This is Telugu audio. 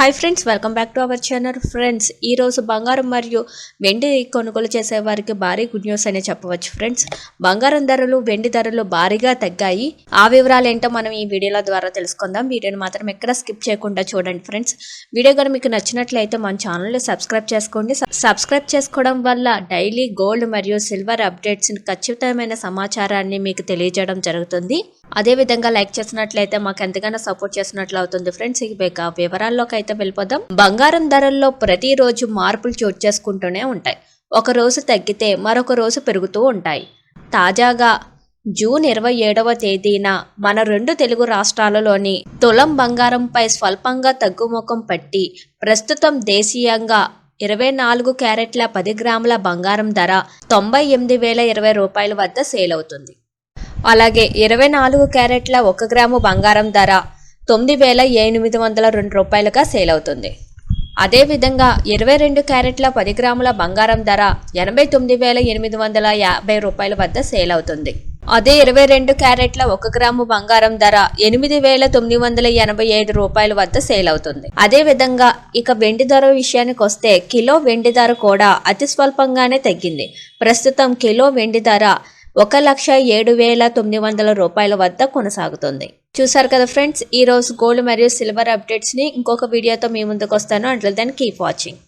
Hi friends welcome back to our channel friends ఈ రోజు బంగారం మరియు వెండి కొనుగోలు చేసే వారికి భారీ గుడ్ న్యూస్ అనే చెప్పవచ్చు. ఫ్రెండ్స్ బంగారం ధరలు వెండి ధరలు భారీగా తగ్గాయి. ఆ వివరాలు ఏంటో మనం ఈ వీడియోల ద్వారా తెలుసుకుందాం. వీడియోని మాత్రం ఎక్కడ స్కిప్ చేయకుండా చూడండి ఫ్రెండ్స్ వీడియో కనుక మీకు నచ్చినట్లయితే మన ఛానల్ని సబ్స్క్రైబ్ చేసుకోండి. సబ్స్క్రైబ్ చేసుకోవడం వల్ల డైలీ గోల్డ్ మరియు సిల్వర్ అప్డేట్స్ ఖచ్చితమైన సమాచారాన్ని మీకు తెలియజేయడం జరుగుతుంది. అదే విధంగా లైక్ చేసినట్లయితే మాకు ఎంతగానో సపోర్ట్ చేసినట్లు అవుతుంది ఫ్రెండ్స్ ఇక వివరాల్లోకి అయితే వెళ్ళిపోదాం. బంగారం ధరల్లో ప్రతిరోజు మార్పులు చోటు చేసుకుంటూనే ఉంటాయి. ఒక రోజు తగ్గితే మరొక రోజు పెరుగుతూ ఉంటాయి. తాజాగా జూన్ ఇరవై ఏడవ తేదీన మన రెండు తెలుగు రాష్ట్రాలలోని తులం బంగారంపై స్వల్పంగా తగ్గుముఖం పట్టి ప్రస్తుతం దేశీయంగా ఇరవై నాలుగు క్యారెట్ల పది గ్రాముల బంగారం ధర తొంభై ఎనిమిది వేల ఇరవై రూపాయల వద్ద సేల్ అవుతుంది. అలాగే ఇరవై నాలుగు క్యారెట్ల ఒక గ్రాము బంగారం ధర తొమ్మిది వేల ఎనిమిది వందల రెండు రూపాయలుగా సేల్ అవుతుంది అదేవిధంగా ఇరవై రెండు క్యారెట్ల పది గ్రాముల బంగారం ధర ఎనభై తొమ్మిది వేల ఎనిమిది వందల యాభై రూపాయల వద్ద సేల్ అవుతుంది అదే ఇరవై రెండు క్యారెట్ల ఒక గ్రాము బంగారం ధర ఎనిమిది వేల తొమ్మిది వందల ఎనభై ఐదు రూపాయల వద్ద సేల్ అవుతుంది అదే విధంగా ఇక వెండి ధర విషయానికి వస్తే కిలో వెండి ధర కూడా అతి స్వల్పంగానే తగ్గింది. ప్రస్తుతం కిలో వెండి ధర ఒక లక్ష ఏడు వేల తొమ్మిది వందల రూపాయల వద్ద కొనసాగుతుంది. చూసారు కదా ఫ్రెండ్స్ ఈ రోజు గోల్డ్ మరియు సిల్వర్ అప్డేట్స్ని ఇంకొక వీడియోతో మీ ముందుకు వస్తాను. Until then keep watching